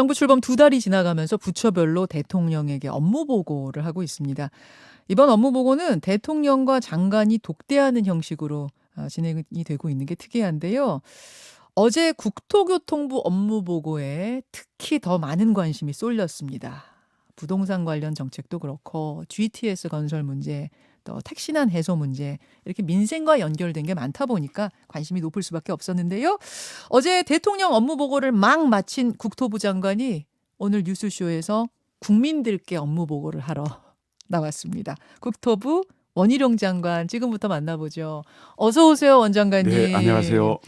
정부 출범 두 달이 지나가면서 부처별로 대통령에게 업무 보고를 하고 있습니다. 이번 업무 보고는 대통령과 장관이 독대하는 형식으로 아, 진행이 되고 있는 게 특이한데요. 어제 국토교통부 업무 보고에 특히 더 많은 관심이 쏠렸습니다. 부동산 관련 정책도 그렇고 GTS 건설 문제, 또 택시난 해소 문제 이렇게 민생과 연결된 게 많다 보니까 관심이 높을 수밖에 없었는데요. 어제 대통령 업무 보고를 막 마친 국토부 장관이 오늘 뉴스쇼에서 국민들께 업무 보고를 하러 나왔습니다. 국토부 원희룡 장관 지금부터 만나보죠. 어서 오세요, 원 장관님. 네, 안녕하세요.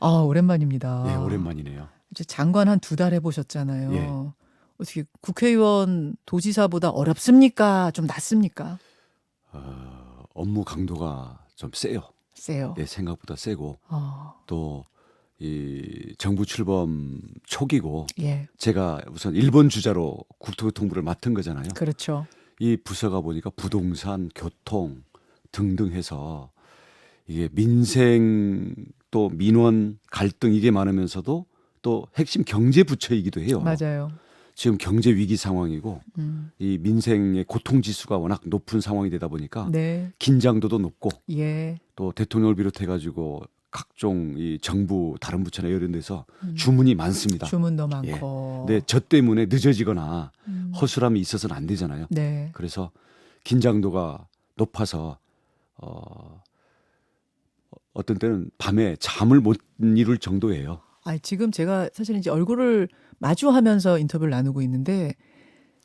아 오랜만입니다. 네, 오랜만이네요. 이제 장관 한 두 달 해보셨잖아요. 예. 어떻게 국회의원 도지사보다 어렵습니까? 좀 낫습니까? 어, 업무 강도가 좀 세요. 세요. 네, 생각보다 세고 어, 또이 정부 출범 초기고 예, 제가 우선 일본 주자로 국토교통부를 맡은 거잖아요. 그렇죠. 이 부서가 보니까 부동산, 교통 등등 해서 이게 민생 또 민원 갈등 이게 많으면서도 또 핵심 경제 부처이기도 해요. 맞아요. 지금 경제 위기 상황이고 음, 이 민생의 고통 지수가 워낙 높은 상황이 되다 보니까 네, 긴장도도 높고 예, 또 대통령을 비롯해 가지고 각종 이 정부 다른 부처나 이런 데서 음, 주문이 많습니다. 주문도 많고. 근데 저 때문에 늦어지거나 음, 허술함이 있어서는 안 되잖아요. 네, 그래서 긴장도가 높아서 어 어떤 때는 밤에 잠을 못 이룰 정도예요. 아 지금 제가 사실 이제 얼굴을 마주하면서 인터뷰를 나누고 있는데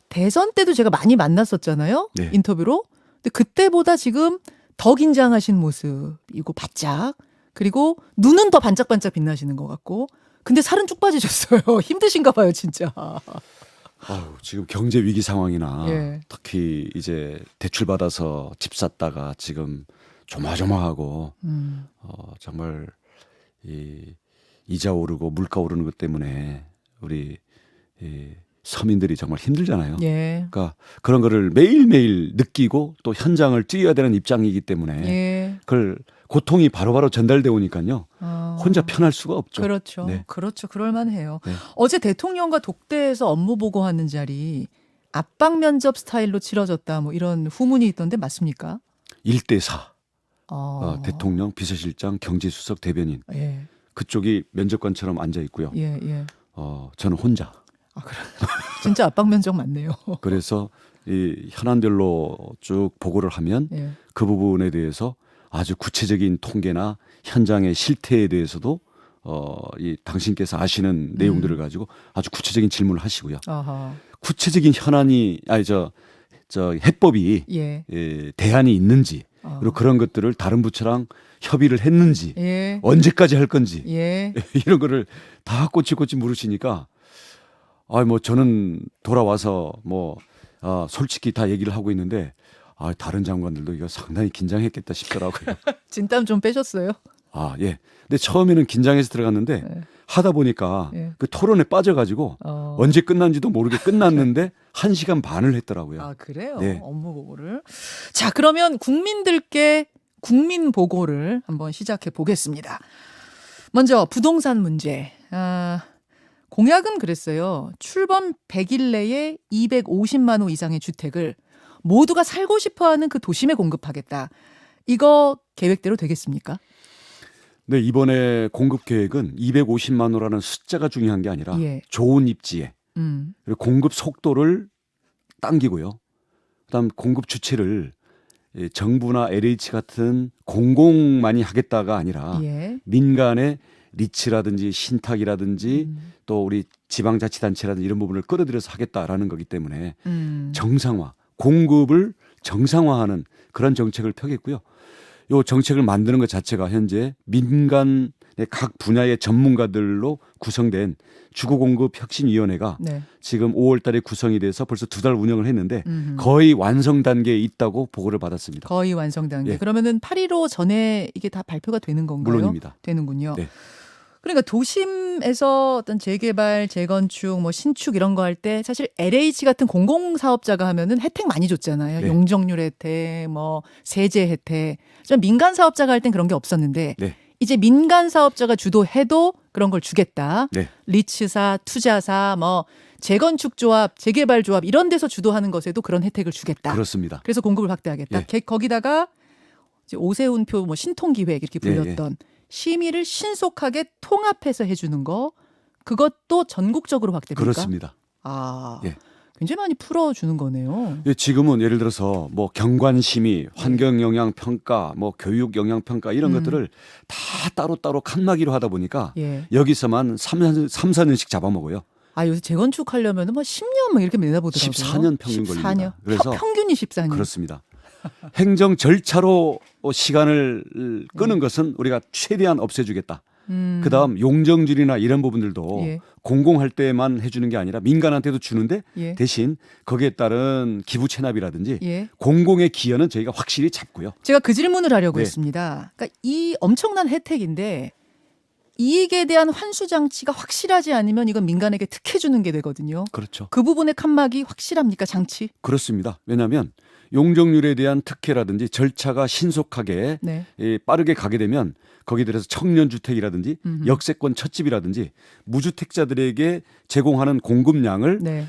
대선 때도 제가 많이 만났었잖아요. 네. 인터뷰로. 근데 그때보다 지금 더 긴장하신 모습이고 바짝 그리고 눈은 더 반짝반짝 빛나시는 것 같고 근데 살은 쭉 빠지셨어요. 힘드신가 봐요, 진짜. 아유, 지금 경제 위기 상황이나 예. 특히 이제 대출 받아서 집 샀다가 지금 조마조마하고 음, 어, 정말 이 이자 오르고 물가 오르는 것 때문에 우리 이 서민들이 정말 힘들잖아요. 예. 그러니까 그런 거를 매일매일 느끼고 또 현장을 뛰어야 되는 입장이기 때문에 예. 그걸 고통이 바로바로 전달돼 오니까요. 어, 혼자 편할 수가 없죠. 그렇죠. 네. 그렇죠. 그럴 만해요. 네. 어제 대통령과 독대에서 업무 보고하는 자리 압박 면접 스타일로 치러졌다 뭐 이런 후문이 있던데 맞습니까? 일대사 어, 어, 대통령, 비서실장, 경제수석, 대변인 예. 그쪽이 면접관처럼 앉아 있고요. 예, 예. 어, 저는 혼자. 아, 그래. 진짜 압박 면접 맞네요. 그래서 이 현안별로 쭉 보고를 하면 예. 그 부분에 대해서 아주 구체적인 통계나 현장의 실태에 대해서도 어, 이 당신께서 아시는 내용들을 가지고 아주 구체적인 질문을 하시고요. 아하. 구체적인 현안이 아니 저, 저 해법이 예. 예, 대안이 있는지 어. 그리고 그런 것들을 다른 부처랑 협의를 했는지 예. 언제까지 할 건지 예. 이런 거를 다 꼬치꼬치 물으시니까 아 뭐 저는 돌아와서 뭐 아, 솔직히 다 얘기를 하고 있는데 아 다른 장관들도 이거 상당히 긴장했겠다 싶더라고요. 진땀 좀 빼셨어요? 아 예. 근데 처음에는 긴장해서 들어갔는데 예. 하다 보니까 예. 그 토론에 빠져가지고 어. 언제 끝난지도 모르게 끝났는데 한 시간 반을 했더라고요. 아, 그래요? 네. 업무 보고를. 자, 그러면 국민들께 국민 보고를 한번 시작해 보겠습니다. 먼저 부동산 문제. 아, 공약은 그랬어요. 출범 100일 내에 250만 호 이상의 주택을 모두가 살고 싶어 하는 그 도심에 공급하겠다. 이거 계획대로 되겠습니까? 네 이번에 공급 계획은 250만 호라는 숫자가 중요한 게 아니라 예. 좋은 입지에 음. 그리고 공급 속도를 당기고요. 그다음 공급 주체를 이 정부나 LH 같은 공공만이 하겠다가 아니라 예. 민간의 리츠라든지 신탁이라든지 음. 또 우리 지방자치단체라든지 이런 부분을 끌어들여서 하겠다라는 거기 때문에 음. 정상화, 공급을 정상화하는 그런 정책을 펴겠고요. 요 정책을 만드는 것 자체가 현재 민간의 각 분야의 전문가들로 구성된 주거공급혁신위원회가 네. 지금 5월 달에 구성이 돼서 벌써 두 달 운영을 했는데 음흠. 거의 완성 단계에 있다고 보고를 받았습니다. 거의 완성 단계. 예. 그러면은 8.15 전에 이게 다 발표가 되는 건가요? 물론입니다. 되는군요. 네. 그러니까 도심에서 어떤 재개발, 재건축, 뭐 신축 이런 거 할 때 사실 LH 같은 공공 사업자가 하면은 혜택 많이 줬잖아요. 네. 용적률 혜택, 뭐 세제 혜택. 좀 민간 사업자가 할 땐 그런 게 없었는데 네. 이제 민간 사업자가 주도해도 그런 걸 주겠다. 네. 리츠사, 투자사, 뭐 재건축 조합, 재개발 조합 이런 데서 주도하는 것에도 그런 혜택을 주겠다. 그렇습니다. 그래서 공급을 확대하겠다. 예. 게- 거기다가 이제 오세훈표 뭐 신통 기획 이렇게 예, 예. 불렸던 심의를 신속하게 통합해서 해주는 거 그것도 전국적으로 확대됩니까? 그렇습니다. 아, 예. 굉장히 많이 풀어주는 거네요. 예, 지금은 예를 들어서 뭐 경관 심의, 환경 영향 평가, 뭐 교육 영향 평가 이런 음. 것들을 다 따로따로 칸막이로 하다 보니까 예. 여기서만 3, 3 4년씩 잡아먹어요. 아 요새 재건축 하려면 뭐 10년 막 이렇게 내다보더라고요. 14년 평균 14년. 걸립니다. 그래서 평, 평균이 14년. 그렇습니다. 행정 절차로 시간을 끄는 네. 것은 우리가 최대한 없애주겠다. 음, 그다음 용적률이나 이런 부분들도 예. 공공할 때만 해주는 게 아니라 민간한테도 주는데 예. 대신 거기에 따른 기부 체납이라든지 예. 공공의 기여는 저희가 확실히 잡고요. 제가 그 질문을 하려고 네. 했습니다. 그러니까 이 엄청난 혜택인데 이익에 대한 환수 장치가 확실하지 않으면 이건 민간에게 특혜 주는 게 되거든요. 그렇죠. 그 부분의 칸막이 확실합니까 장치? 그렇습니다. 왜냐하면 용적률에 대한 특혜라든지 절차가 신속하게 네. 예, 빠르게 가게 되면 거기에 대해서 청년 주택이라든지 음흠. 역세권 첫집이라든지 무주택자들에게 제공하는 공급량을 네.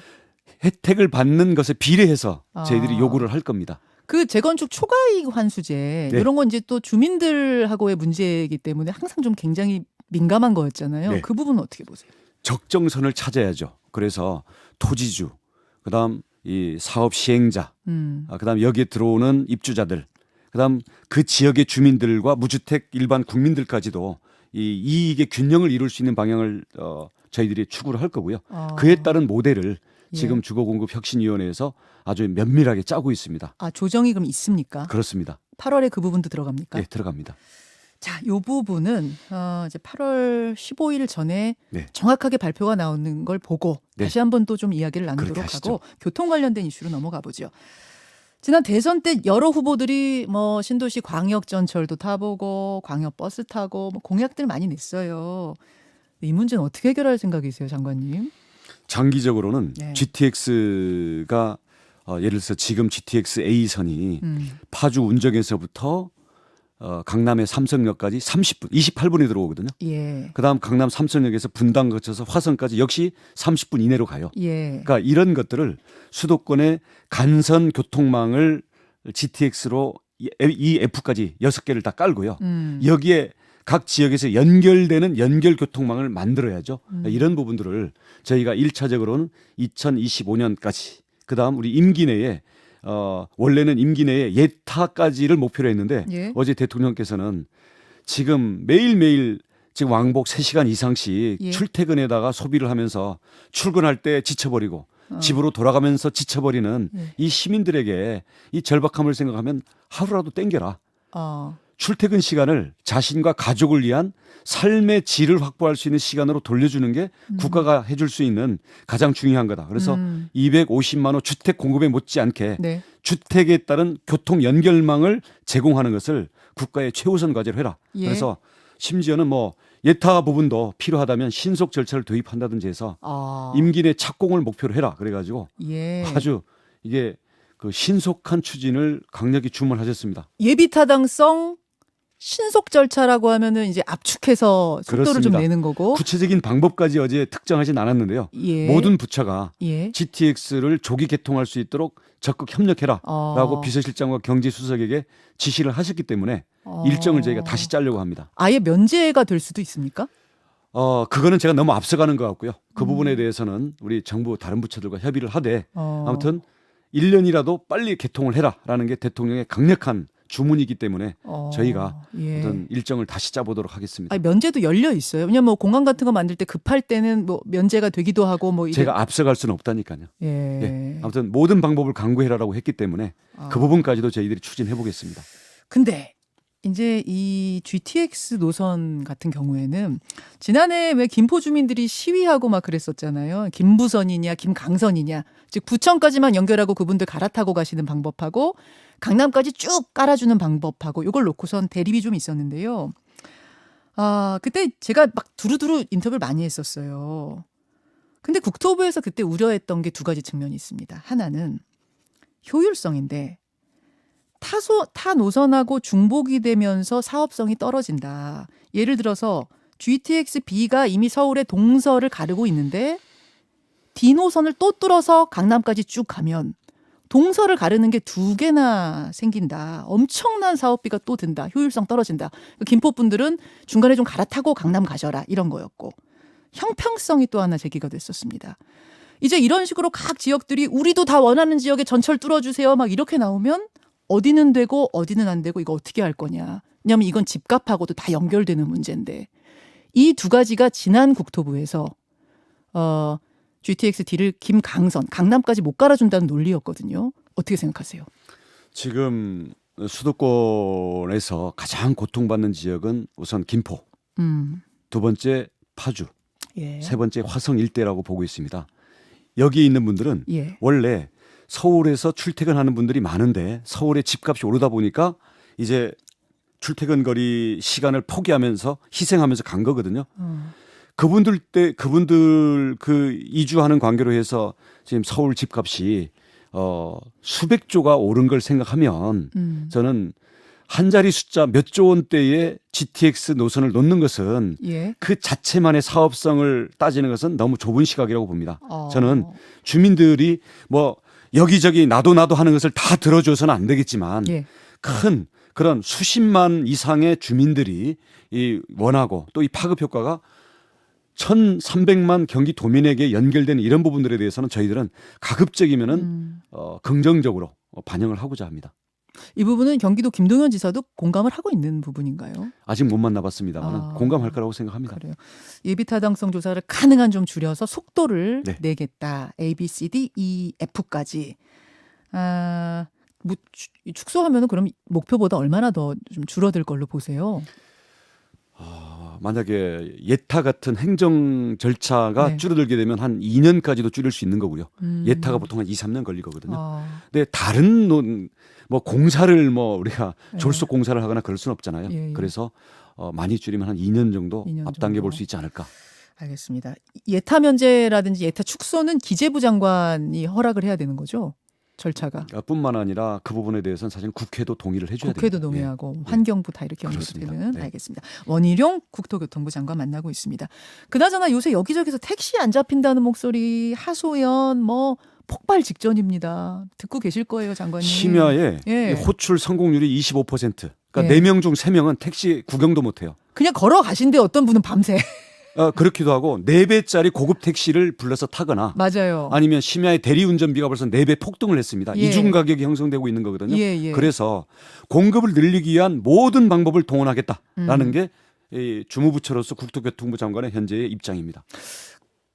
혜택을 받는 것에 비례해서 아. 저희들이 요구를 할 겁니다. 그 재건축 초과이익 환수제 네. 이런 건 이제 또 주민들하고의 문제이기 때문에 항상 좀 굉장히 민감한 거였잖아요. 네. 그 부분은 어떻게 보세요? 적정선을 찾아야죠. 그래서 토지주, 그다음 이 사업 시행자, 음. 아, 그다음 여기에 들어오는 입주자들, 그다음 그 지역의 주민들과 무주택 일반 국민들까지도 이 이익의 균형을 이룰 수 있는 방향을 어, 저희들이 추구를 할 거고요. 아. 그에 따른 모델을 예. 지금 주거공급혁신위원회에서 아주 면밀하게 짜고 있습니다. 아 조정이 그럼 있습니까? 그렇습니다. 8월에 그 부분도 들어갑니까? 예, 들어갑니다. 자, 요 부분은 어, 이제 8월 15일 전에 네. 정확하게 발표가 나오는 걸 보고 네. 다시 한번 또 좀 이야기를 나누도록 하시죠. 하고 교통 관련된 이슈로 넘어가 보죠. 지난 대선 때 여러 후보들이 뭐 신도시 광역 전철도 타보고 광역 버스 타고 뭐 공약들 많이 냈어요. 이 문제는 어떻게 해결할 생각이세요, 장관님? 장기적으로는 네. GTX가 어, 예를 들어서 지금 GTX A선이 음. 파주 운정에서부터 어, 강남의 삼성역까지 30분, 28분이 들어오거든요. 예. 그다음 강남 삼성역에서 분당 거쳐서 화성까지 역시 30분 이내로 가요. 예. 그러니까 이런 것들을 수도권의 간선 교통망을 GTX로 이 F까지 여섯 개를 다 깔고요. 음. 여기에 각 지역에서 연결되는 연결 교통망을 만들어야죠. 음. 이런 부분들을 저희가 1차적으로는 2025년까지 그다음 우리 임기 내에 어 원래는 임기 내에 예타까지를 목표로 했는데 예. 어제 대통령께서는 지금 매일매일 지금 왕복 3시간 이상씩 예. 출퇴근에다가 소비를 하면서 출근할 때 지쳐버리고 어. 집으로 돌아가면서 지쳐버리는 예. 이 시민들에게 이 절박함을 생각하면 하루라도 땡겨라. 어. 출퇴근 시간을 자신과 가족을 위한 삶의 질을 확보할 수 있는 시간으로 돌려주는 게 국가가 해줄 수 있는 가장 중요한 거다. 그래서 음. 250만 호 주택 공급에 못지않게 네. 주택에 따른 교통 연결망을 제공하는 것을 국가의 최우선 과제로 해라. 예. 그래서 심지어는 뭐 예타 부분도 필요하다면 신속 절차를 도입한다든지 해서 아. 임기 내 착공을 목표로 해라. 그래가지고 예. 아주 이게 그 신속한 추진을 강력히 주문하셨습니다. 예비 타당성 신속 절차라고 하면은 이제 압축해서 속도를 좀 그렇습니다. 내는 거고. 구체적인 방법까지 어제 특정하진 않았는데요. 예. 모든 부처가 예. GTX를 조기 개통할 수 있도록 적극 협력해라라고 어. 비서실장과 경제수석에게 지시를 하셨기 때문에 어. 일정을 저희가 다시 짜려고 합니다. 아예 면제가 될 수도 있습니까? 어 그거는 제가 너무 앞서가는 것 같고요. 그 음. 부분에 대해서는 우리 정부 다른 부처들과 협의를 하되 어. 아무튼 1년이라도 빨리 개통을 해라라는 게 대통령의 강력한 주문이기 때문에 어. 저희가 예. 어떤 일정을 다시 짜보도록 하겠습니다. 아니, 면제도 열려 있어요. 왜냐면 뭐 공항 같은 거 만들 때 급할 때는 뭐 면제가 되기도 하고 뭐 이게 제가 앞서갈 수는 없다니까요. 예. 예. 아무튼 모든 방법을 강구해라라고 했기 때문에 아. 그 부분까지도 저희들이 추진해 보겠습니다. 근데 이제 이 GTX 노선 같은 경우에는 지난해 왜 김포 주민들이 시위하고 막 그랬었잖아요. 김부선이냐 김강선이냐 즉 부천까지만 연결하고 그분들 갈아타고 가시는 방법하고 강남까지 쭉 깔아주는 방법하고 이걸 놓고선 대립이 좀 있었는데요. 아 그때 제가 막 두루두루 인터뷰를 많이 했었어요. 근데 국토부에서 그때 우려했던 게 두 가지 측면이 있습니다. 하나는 효율성인데 타소 타 노선하고 중복이 되면서 사업성이 떨어진다. 예를 들어서 GTX-B가 이미 서울의 동서를 가르고 있는데 D 노선을 또 뚫어서 강남까지 쭉 가면 동서를 가르는 게 두 개나 생긴다. 엄청난 사업비가 또 든다. 효율성 떨어진다. 김포 분들은 중간에 좀 갈아타고 강남 가셔라 이런 거였고 형평성이 또 하나 제기가 됐었습니다. 이제 이런 식으로 각 지역들이 우리도 다 원하는 지역에 전철 뚫어주세요 막 이렇게 나오면 어디는 되고 어디는 안 되고 이거 어떻게 할 거냐. 왜냐하면 이건 집값하고도 다 연결되는 문제인데 이 두 가지가 지난 국토부에서 어, GTX D를 김강선 강남까지 못 갈아준다는 논리였거든요. 어떻게 생각하세요? 지금 수도권에서 가장 고통받는 지역은 우선 김포, 음, 두 번째 파주, 예, 세 번째 화성 일대라고 보고 있습니다. 여기에 있는 분들은 예, 원래 서울에서 출퇴근하는 분들이 많은데 서울의 집값이 오르다 보니까 이제 출퇴근 거리 시간을 포기하면서 희생하면서 간 거거든요. 어, 그분들 때 그분들 그 이주하는 관계로 해서 지금 서울 집값이 어 수백 조가 오른 걸 생각하면 음, 저는 한 자리 숫자 몇 조 원대의 GTX 노선을 놓는 것은 예, 그 자체만의 사업성을 따지는 것은 너무 좁은 시각이라고 봅니다. 어, 저는 주민들이 뭐 여기저기 나도 나도 하는 것을 다 들어줘서는 안 되겠지만 예, 큰 그런 수십만 이상의 주민들이 이 원하고 또 이 파급 효과가 1,300만 경기 도민에게 연결되는 이런 부분들에 대해서는 저희들은 가급적이면은 음. 어, 긍정적으로 어, 반영을 하고자 합니다. 이 부분은 경기도 김동연 지사도 공감을 하고 있는 부분인가요? 아직 못 만나봤습니다만 아. 공감할 거라고 생각합니다. 그래요. 예비 타당성 조사를 가능한 좀 줄여서 속도를 네. 내겠다. A, B, C, D, E, F까지. 아, 뭐 추- 축소하면 은 그럼 목표보다 얼마나 더 좀 줄어들 걸로 보세요? 아, 만약에 예타 같은 행정 절차가 네. 줄어들게 되면 한 2년까지도 줄일 수 있는 거고요. 음. 예타가 보통 한 2, 3년 걸리거든요. 아, 근데 다른 논, 뭐 공사를 뭐 우리가 네. 졸속 공사를 하거나 그럴 수는 없잖아요. 예, 예. 그래서 어, 많이 줄이면 한 2년 정도 2년 앞당겨 볼. 수 있지 않을까. 알겠습니다. 예타 면제라든지 예타 축소는 기재부 장관이 허락을 해야 되는 거죠? 절차가. 아, 뿐만 아니라 그 부분에 대해서는 사실 국회도 동의를 해줘야 국회도 됩니다. 동의하고 예. 환경부 다 이렇게. 연결되는 네. 알겠습니다. 원희룡 국토교통부 장관 만나고 있습니다. 그나저나 요새 여기저기서 택시 안 잡힌다는 목소리 하소연 뭐 폭발 직전입니다. 듣고 계실 거예요, 장관님. 심야에 예. 이 호출 성공률이 25%. 그러니까 예. 4명 중 3명은 택시 구경도 못 해요. 그냥 걸어 가신데 어떤 분은 밤새 어, 그렇기도 하고 4배짜리 고급 택시를 불러서 타거나 맞아요. 아니면 심야에 대리운전비가 벌써 4배 폭등을 했습니다. 예. 이중 가격이 형성되고 있는 거거든요. 예, 예. 그래서 공급을 늘리기 위한 모든 방법을 동원하겠다라는 음. 게이 주무부처로서 국토교통부 장관의 현재의 입장입니다.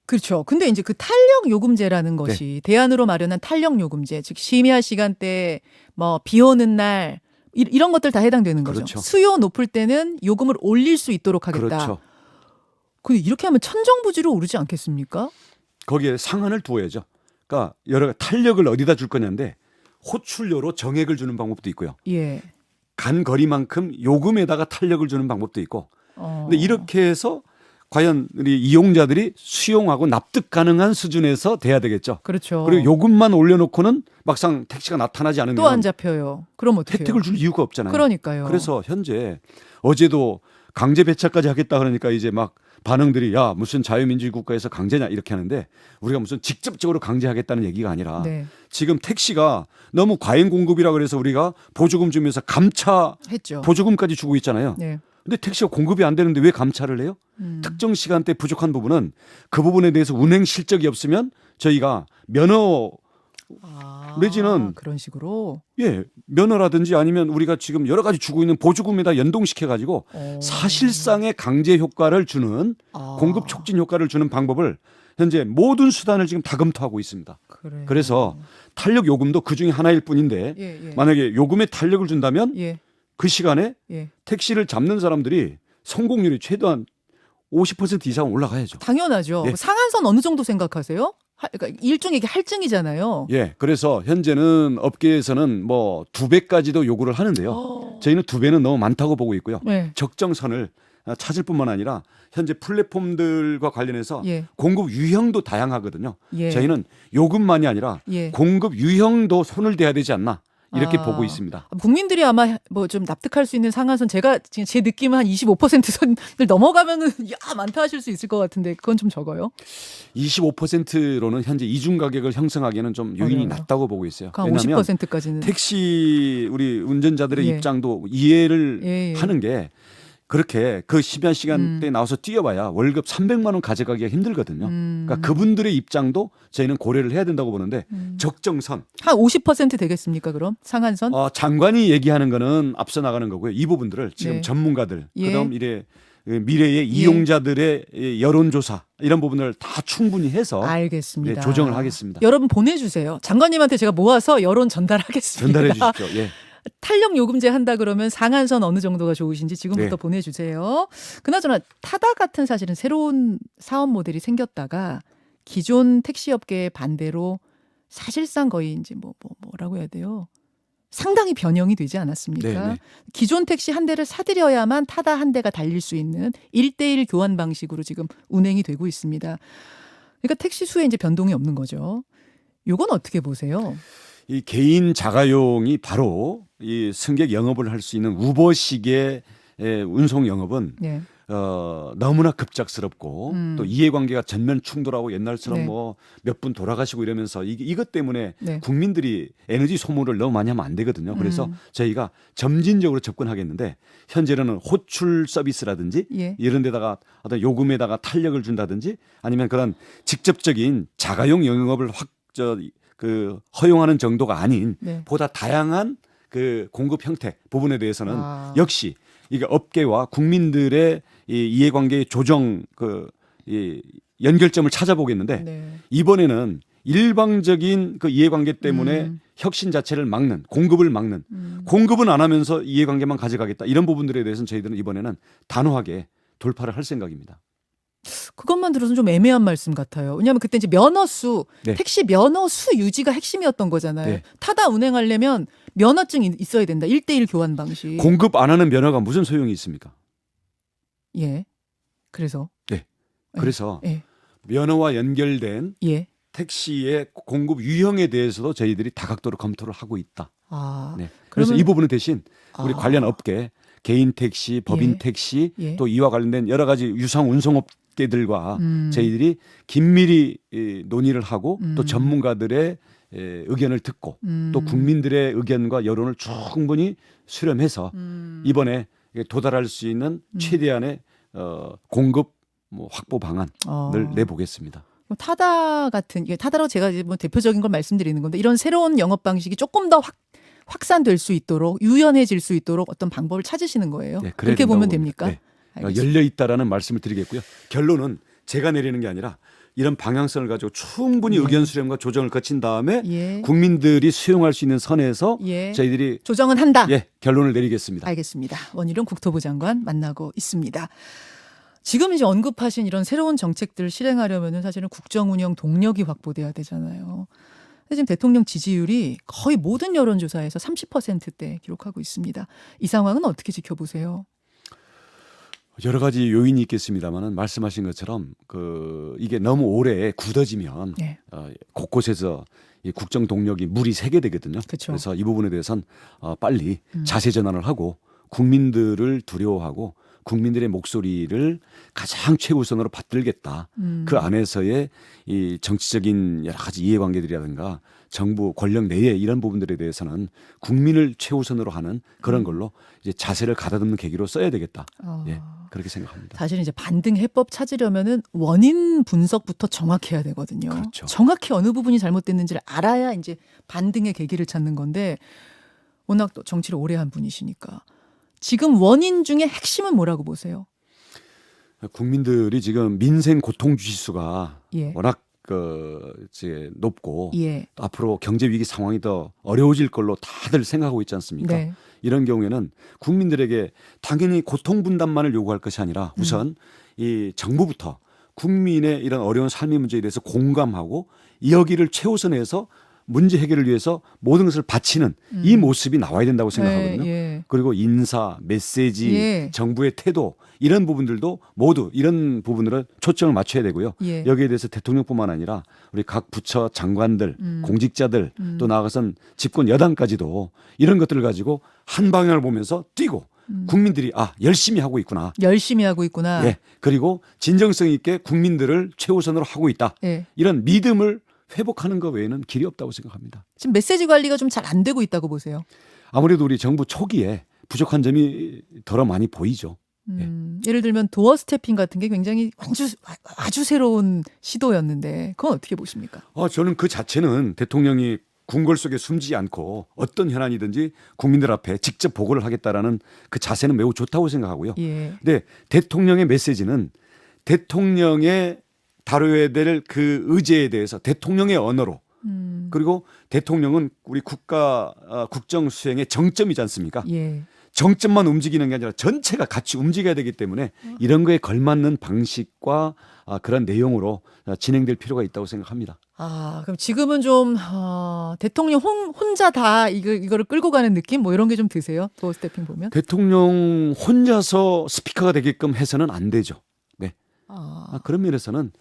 그렇죠. 근데 이제 그 탄력 요금제라는 네. 것이 대안으로 마련한 탄력 요금제, 즉 심야 시간대 뭐 비 오는 날 이- 이런 것들 다 해당되는 거죠. 그렇죠. 수요 높을 때는 요금을 올릴 수 있도록 하겠다. 그렇죠. 근데 이렇게 하면 천정부지로 오르지 않겠습니까? 거기에 상한을 두어야죠. 그러니까 여러 탄력을 어디다 줄 거냐인데 호출료로 정액을 주는 방법도 있고요. 예. 간 거리만큼 요금에다가 탄력을 주는 방법도 있고. 어. 근데 이렇게 해서 과연 우리 이용자들이 수용하고 납득 가능한 수준에서 돼야 되겠죠. 그렇죠. 그리고 요금만 올려놓고는 막상 택시가 나타나지 않으면 또 안 잡혀요. 그럼 어떻게 혜택을 줄 이유가 없잖아요. 그러니까요. 그래서 현재 어제도 강제 배차까지 하겠다 그러니까 이제 막 반응들이 야 무슨 자유민주주의 국가에서 강제냐 이렇게 하는데 우리가 무슨 직접적으로 강제하겠다는 얘기가 아니라 네. 지금 택시가 너무 과잉 공급이라 그래서 우리가 보조금 주면서 감차 했죠. 보조금까지 주고 있잖아요. 네. 근데 택시가 공급이 안 되는데 왜 감차를 해요? 음. 특정 시간대 부족한 부분은 그 부분에 대해서 운행 실적이 없으면 저희가 면허 아, 내지는 그런 식으로 예 면허라든지 아니면 우리가 지금 여러 가지 주고 있는 보조금에다 연동시켜 가지고 어. 사실상의 강제 효과를 주는 아, 공급 촉진 효과를 주는 방법을 현재 모든 수단을 지금 다 검토하고 있습니다. 그래요. 그래서 탄력 요금도 그 중에 하나일 뿐인데 예, 예. 만약에 요금에 탄력을 준다면 예. 그 시간에 예. 택시를 잡는 사람들이 성공률이 최대한 50% 이상 올라가야죠. 당연하죠. 예. 상한선 어느 정도 생각하세요? 하- 그러니까 일종의 이게 할증이잖아요. 예, 그래서 현재는 업계에서는 뭐 두 배까지도 요구를 하는데요. 어. 저희는 두 배는 너무 많다고 보고 있고요. 네. 적정선을 찾을 뿐만 아니라 현재 플랫폼들과 관련해서 예. 공급 유형도 다양하거든요. 예. 저희는 요금만이 아니라 예. 공급 유형도 손을 대야 되지 않나 이렇게 아. 보고 있습니다. 국민들이 아마 뭐 좀 납득할 수 있는 상한선 제가 지금 제 느낌은 한 25% 선을 넘어가면은 야 많다 하실 수 있을 것 같은데 그건 좀 적어요. 25%로는 현재 이중 가격을 형성하기에는 좀 요인이 어려워요. 낮다고 보고 있어요. 한 왜냐하면 50%까지는 택시 우리 운전자들의 예. 입장도 이해를 예, 예. 하는 게 그렇게 그 심야 시간대에 음. 나와서 뛰어봐야 월급 300만 원 가져가기가 힘들거든요. 음. 그러니까 그분들의 입장도 저희는 고려를 해야 된다고 보는데 음. 적정선 한 50% 되겠습니까? 그럼 상한선? 어, 장관이 얘기하는 거는 앞서 나가는 거고요. 이 부분들을 지금 네. 전문가들 예. 그다음 이래 미래의 이용자들의 이 여론조사 이런 부분을 다 충분히 해서 알겠습니다. 네, 조정을 하겠습니다. 여러분 보내주세요. 장관님한테 제가 모아서 여론 전달하겠습니다. 전달해 주십시오. 예. 탄력 요금제 한다 그러면 상한선 어느 정도가 좋으신지 지금부터 네. 보내주세요. 그나저나 타다 같은 사실은 새로운 사업 모델이 생겼다가 기존 택시 업계의 반대로 사실상 거의 이제 뭐, 뭐 뭐라고 해야 돼요. 상당히 변형이 되지 않았습니까? 네, 네. 기존 택시 한 대를 사들여야만 타다 한 대가 달릴 수 있는 일대일 교환 방식으로 지금 운행이 되고 있습니다. 그러니까 택시 수에 이제 변동이 없는 거죠. 요건 어떻게 보세요? 이 개인 자가용이 바로 이 승객 영업을 할 수 있는 우버식의 에, 운송 영업은 네. 어, 너무나 급작스럽고 음. 또 이해관계가 전면 충돌하고 옛날처럼 네. 뭐몇 분 돌아가시고 이러면서 이, 이것 때문에 네. 국민들이 에너지 소모를 너무 많이 하면 안 되거든요. 그래서 음. 저희가 점진적으로 접근하겠는데 현재는 호출 서비스라든지 예. 이런 데다가 어떤 요금에다가 탄력을 준다든지 아니면 그런 직접적인 자가용 영업을 확저 그 허용하는 정도가 아닌 네. 보다 다양한 그 공급 형태 부분에 대해서는 아. 역시 이게 업계와 국민들의 이 이해관계의 조정 그이 연결점을 찾아보겠는데 네. 이번에는 일방적인 그 이해관계 때문에 음. 혁신 자체를 막는 공급을 막는 음. 공급은 안 하면서 이해관계만 가져가겠다 이런 부분들에 대해서는 저희들은 이번에는 단호하게 돌파를 할 생각입니다. 그것만 들어서는 좀 애매한 말씀 같아요. 왜냐하면 그때 이제 면허 수, 네. 택시 면허 수 유지가 핵심이었던 거잖아요. 네. 타다 운행하려면 면허증 이 있어야 된다. 일대일 교환 방식. 공급 안 하는 면허가 무슨 소용이 있습니까? 예. 그래서 네. 그래서 예. 면허와 연결된 예. 택시의 공급 유형에 대해서도 저희들이 다각도로 검토를 하고 있다. 아. 네. 그래서 그러면- 이 부분은 대신 우리 아. 관련 업계 개인 택시, 법인 예. 택시 예. 또 이와 관련된 여러 가지 유상 운송업 계들과 음. 저희들이 긴밀히 이, 논의를 하고 또 음. 전문가들의 에, 의견을 듣고 음. 또 국민들의 의견과 여론을 충분히 수렴해서 음. 이번에 도달할 수 있는 음. 최대한의 어, 공급 뭐 확보 방안을 어. 내보겠습니다. 뭐 타다 같은 타다로 제가 뭐 대표적인 걸 말씀드리는 건데 이런 새로운 영업 방식이 조금 더 확, 확산될 수 있도록 유연해질 수 있도록 어떤 방법을 찾으시는 거예요. 네, 그렇게 보면 봅니다. 됩니까? 네. 어, 알겠습니다. 열려 있다라는 말씀을 드리겠고요. 결론은 제가 내리는 게 아니라 이런 방향성을 가지고 충분히 예. 의견 수렴과 조정을 거친 다음에 예. 국민들이 수용할 수 있는 선에서 예. 저희들이 조정은 한다. 예 결론을 내리겠습니다. 알겠습니다. 원희룡 국토부 장관 만나고 있습니다. 지금 이제 언급하신 이런 새로운 정책들을 실행하려면은 사실은 국정 운영 동력이 확보돼야 되잖아요. 지금 대통령 지지율이 거의 모든 여론조사에서 30%대 기록하고 있습니다. 이 상황은 어떻게 지켜보세요? 여러 가지 요인이 있겠습니다만은 말씀하신 것처럼 그 이게 너무 오래 굳어지면 네. 어, 곳곳에서 이 국정 동력이 물이 새게 되거든요. 그쵸. 래서 이 부분에 대해서는 어, 빨리 음. 자세 전환을 하고 국민들을 두려워하고 국민들의 목소리를 가장 최우선으로 받들겠다. 음. 그 안에서의 이 정치적인 여러 가지 이해관계들이라든가 정부 권력 내에 이런 부분들에 대해서는 국민을 최우선으로 하는 그런 걸로 이제 자세를 가다듬는 계기로 써야 되겠다. 어. 예, 그렇게 생각합니다. 사실 이제 반등 해법 찾으려면은 원인 분석부터 정확해야 되거든요. 그렇죠. 정확히 어느 부분이 잘못됐는지를 알아야 이제 반등의 계기를 찾는 건데 워낙 또 정치를 오래 한 분이시니까 지금 원인 중에 핵심은 뭐라고 보세요? 국민들이 지금 민생 고통 지수가 예. 워낙 그 이제 높고 예. 또 앞으로 경제 위기 상황이 더 어려워질 걸로 다들 생각하고 있지 않습니까? 네. 이런 경우에는 국민들에게 당연히 고통 분담만을 요구할 것이 아니라 음. 우선 이 정부부터 국민의 이런 어려운 삶의 문제에 대해서 공감하고 여기를 최우선해서 문제 해결을 위해서 모든 것을 바치는 이 모습이 나와야 된다고 생각하거든요. 예, 예. 그리고 인사, 메시지, 예. 정부의 태도 이런 부분들도 모두 이런 부분들은 초점을 맞춰야 되고요. 예. 여기에 대해서 대통령뿐만 아니라 우리 각 부처 장관들, 음. 공직자들 또 나아가선 집권 여당까지도 이런 것들을 가지고 한 방향을 보면서 뛰고 음. 국민들이 아 열심히 하고 있구나. 열심히 하고 있구나. 예. 그리고 진정성 있게 국민들을 최우선으로 하고 있다. 예. 이런 믿음을 회복하는 것 외에는 길이 없다고 생각합니다. 지금 메시지 관리가 좀 잘 안 되고 있다고 보세요. 아무래도 우리 정부 초기에 부족한 점이 더러 많이 보이죠. 음, 예 를 들면 도어 스태핑 같은 게 굉장히 아주 아주 새로운 시도였는데 그건 어떻게 보십니까? 어, 저는 그 자체는 대통령이 궁궐 속에 숨지 않고 어떤 현안이든지 국민들 앞에 직접 보고를 하겠다라는 그 자세는 매우 좋다고 생각하고요. 예. 근데 대통령의 메시지는 대통령의 다뤄야 될 그 의제에 대해서 대통령의 언어로 음, 그리고 대통령은 우리 국가 어, 국정 수행의 정점이지 않습니까? 예. 정점만 움직이는 게 아니라 전체가 같이 움직여야 되기 때문에 이런 거에 걸맞는 방식과 아, 그런 내용으로 아, 진행될 필요가 있다고 생각합니다. 아, 그럼 지금은 좀 어, 대통령 혼, 혼자 다 이거 이거를 끌고 가는 느낌 뭐 이런 게 좀 드세요? 도어 스태핑 보면? 대통령 혼자서 스피커가 되게끔 해서는 안 되죠. 네. 아. 아, 그런 면에서는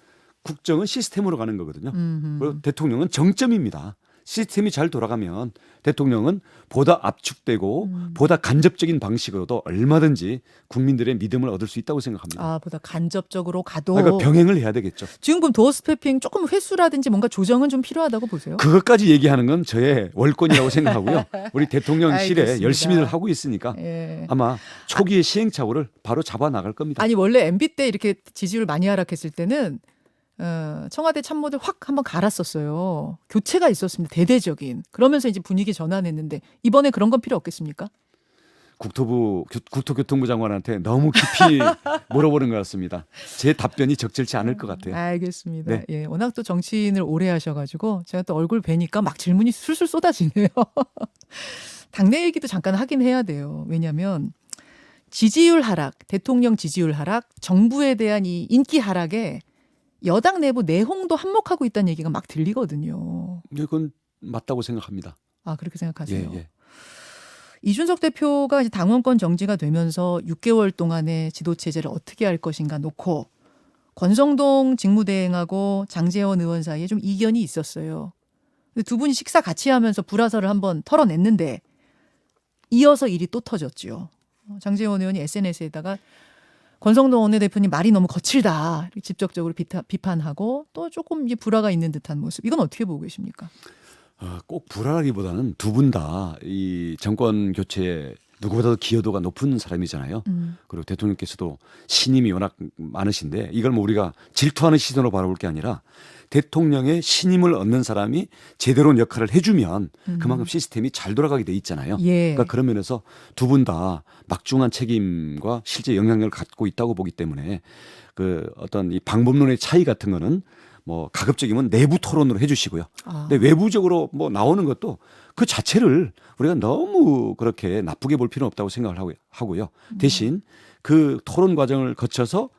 국정은 시스템으로 가는 거거든요. 음흠. 그리고 대통령은 정점입니다. 시스템이 잘 돌아가면 대통령은 보다 압축되고 음. 보다 간접적인 방식으로도 얼마든지 국민들의 믿음을 얻을 수 있다고 생각합니다. 아, 보다 간접적으로 가도 그러니까 병행을 해야 되겠죠. 지금 그럼 도어 스태핑 조금 횟수라든지 뭔가 조정은 좀 필요하다고 보세요? 그것까지 얘기하는 건 저의 월권이라고 생각하고요. 우리 대통령실에 알겠습니다. 열심히들 하고 있으니까 예. 아마 초기의 시행착오를 바로 잡아 나갈 겁니다. 아니 원래 MB 때 이렇게 지지율 많이 하락했을 때는 어, 청와대 참모들 확 한번 갈았었어요. 교체가 있었습니다. 대대적인. 그러면서 이제 분위기 전환했는데 이번에 그런 건 필요 없겠습니까? 국토부 교- 국토교통부 장관한테 너무 깊이 물어보는 것 같습니다. 제 답변이 적절치 않을 것 같아요. 알겠습니다. 네. 예, 워낙 또 정치인을 오래 하셔가지고 제가 또 얼굴 뵈니까 막 질문이 술술 쏟아지네요. 당내 얘기도 잠깐 하긴 해야 돼요. 왜냐하면 지지율 하락, 대통령 지지율 하락, 정부에 대한 이 인기 하락에 여당 내부 내홍도 한몫하고 있다는 얘기가 막 들리거든요. 이건 맞다고 생각합니다. 아 그렇게 생각하세요? 예, 예. 이준석 대표가 이제 당원권 정지가 되면서 6개월 동안의 지도 체제를 어떻게 할 것인가 놓고 권성동 직무대행하고 장재원 의원 사이에 좀 이견이 있었어요. 근데 두 분이 식사 같이 하면서 불화설을 한번 털어냈는데 이어서 일이 또 터졌죠. 어, 장재원 의원이 SNS에다가 권성동 원내대표님 말이 너무 거칠다 직접적으로 비타, 비판하고 또 조금 이제 불화가 있는 듯한 모습. 이건 어떻게 보고 계십니까? 어, 꼭 불안하기보다는 두 분 다 이 정권 교체에 누구보다도 기여도가 높은 사람이잖아요. 음, 그리고 대통령께서도 신임이 워낙 많으신데 이걸 뭐 우리가 질투하는 시선으로 바라볼 게 아니라 대통령의 신임을 얻는 사람이 제대로 온 역할을 해주면 그만큼 시스템이 잘 돌아가게 돼 있잖아요. 예. 그러니까 그런 면에서 두 분 다 막중한 책임과 실제 영향력을 갖고 있다고 보기 때문에 그 어떤 이 방법론의 차이 같은 거는 뭐 가급적이면 내부 토론으로 해주시고요. 아. 근데 외부적으로 뭐 나오는 것도 그 자체를 우리가 너무 그렇게 나쁘게 볼 필요는 없다고 생각을 하고- 하고요. 대신 그 토론 과정을 거쳐서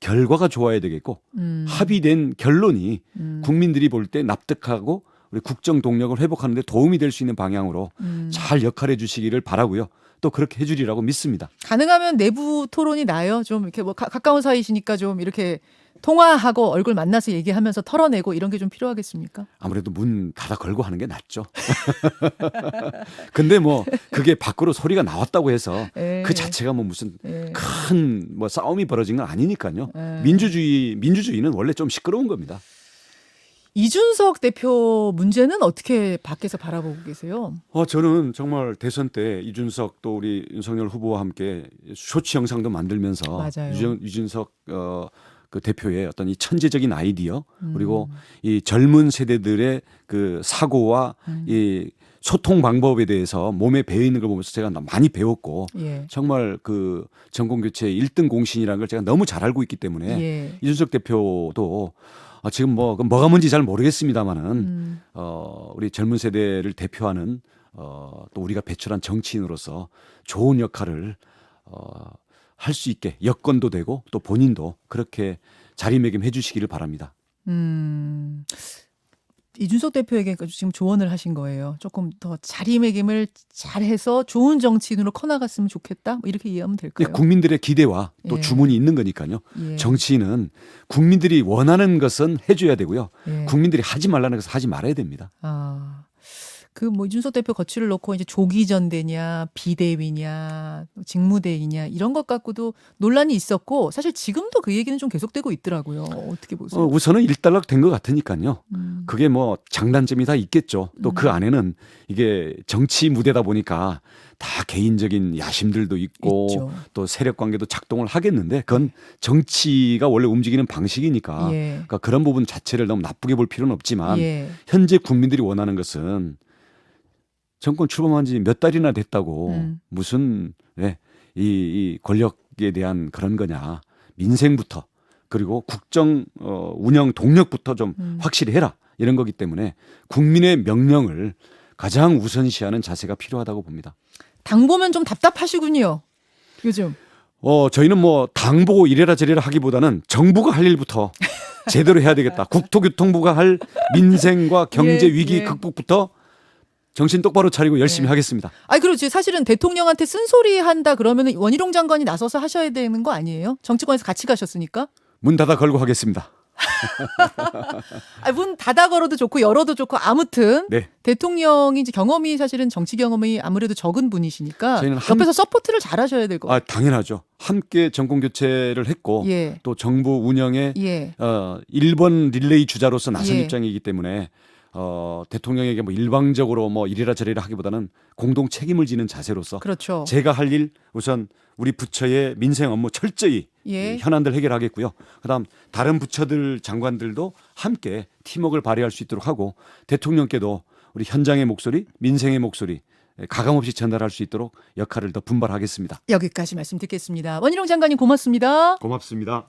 결과가 좋아야 되겠고 음, 합의된 결론이 음, 국민들이 볼 때 납득하고 우리 국정 동력을 회복하는 데 도움이 될 수 있는 방향으로 음. 잘 역할해 주시기를 바라고요. 또 그렇게 해 주리라고 믿습니다. 가능하면 내부 토론이 나요. 좀 이렇게 뭐 가, 가까운 사이시니까 좀 이렇게 통화하고 얼굴 만나서 얘기하면서 털어내고 이런 게 좀 필요하겠습니까? 아무래도 문 닫아 걸고 하는 게 낫죠. 근데 뭐 그게 밖으로 소리가 나왔다고 해서 예. 그 자체가 뭐 무슨 예. 큰 뭐 싸움이 벌어진 건 아니니까요. 예. 민주주의 민주주의는 원래 좀 시끄러운 겁니다. 이준석 대표 문제는 어떻게 밖에서 바라보고 계세요? 어 저는 정말 대선 때 이준석 또 우리 윤석열 후보와 함께 쇼츠 영상도 만들면서 맞아요. 유준, 유준석 어, 그 대표의 어떤 이 천재적인 아이디어 음. 그리고 이 젊은 세대들의 그 사고와 음. 이 소통 방법에 대해서 몸에 배어 있는 걸 보면서 제가 많이 배웠고 예. 정말 그 전공 교체 1등 공신이라는 걸 제가 너무 잘 알고 있기 때문에 예. 이준석 대표도 아, 지금 뭐그 뭐가 뭔지 잘 모르겠습니다만은 음. 어, 우리 젊은 세대를 대표하는 어, 또 우리가 배출한 정치인으로서 좋은 역할을 어, 할 수 있게 여건도 되고 또 본인도 그렇게 자리매김해 주시기를 바랍니다. 음. 이준석 대표에게 지금 조언을 하신 거예요. 조금 더 자리매김을 잘해서 좋은 정치인으로 커나갔으면 좋겠다. 뭐 이렇게 이해하면 될까요? 국민들의 기대와 또 예. 주문이 있는 거니까요. 예. 정치인은 국민들이 원하는 것은 해줘야 되고요. 예. 국민들이 하지 말라는 것은 하지 말아야 됩니다. 아. 그뭐 이준석 대표 거취를 놓고 이제 조기 전대냐, 비대위냐, 직무대위냐 이런 것 갖고도 논란이 있었고 사실 지금도 그 얘기는 좀 계속되고 있더라고요. 어떻게 보세요? 어, 우선은 일단락 된 것 같으니까요. 음. 그게 뭐 장단점이 다 있겠죠. 또그 음. 안에는 이게 정치 무대다 보니까 다 개인적인 야심들도 있고 있죠. 또 세력 관계도 작동을 하겠는데 그건 정치가 원래 움직이는 방식이니까 예. 그러니까 그런 부분 자체를 너무 나쁘게 볼 필요는 없지만 예. 현재 국민들이 원하는 것은 정권 출범한 지 몇 달이나 됐다고 음. 무슨 예, 이, 이 권력에 대한 그런 거냐 민생부터 그리고 국정 어, 운영 동력부터 좀 음. 확실히 해라 이런 거기 때문에 국민의 명령을 가장 우선시하는 자세가 필요하다고 봅니다. 당 보면 좀 답답하시군요. 요즘. 어 저희는 뭐 당 보고 이래라 저래라 하기보다는 정부가 할 일부터 제대로 해야 되겠다. 국토교통부가 할 민생과 경제 예, 위기 예. 극복부터 정신 똑바로 차리고 열심히 예. 하겠습니다. 아니 그렇지 사실은 대통령한테 쓴소리 한다 그러면 원희룡 장관이 나서서 하셔야 되는 거 아니에요? 정치권에서 같이 가셨으니까. 문 닫아 걸고 하겠습니다. 아, 문 닫아 걸어도 좋고 열어도 좋고 아무튼 네. 대통령이 이제 경험이 사실은 정치 경험이 아무래도 적은 분이시니까 저희는 한- 옆에서 서포트를 잘 하셔야 될것아 같아요. 당연하죠. 함께 정권 교체를 했고 예. 또 정부 운영에 예. 어 1번 릴레이 주자로서 나선 예. 입장이기 때문에 어 대통령에게 뭐 일방적으로 뭐 이래라 저래라 하기보다는 공동 책임을 지는 자세로서 그렇죠. 제가 할 일 우선 우리 부처의 민생 업무 철저히 예. 이 현안들 해결하겠고요. 그다음 다른 부처들 장관들도 함께 팀워크를 발휘할 수 있도록 하고 대통령께도 우리 현장의 목소리, 민생의 목소리 가감 없이 전달할 수 있도록 역할을 더 분발하겠습니다. 여기까지 말씀 듣겠습니다. 원희룡 장관님 고맙습니다. 고맙습니다.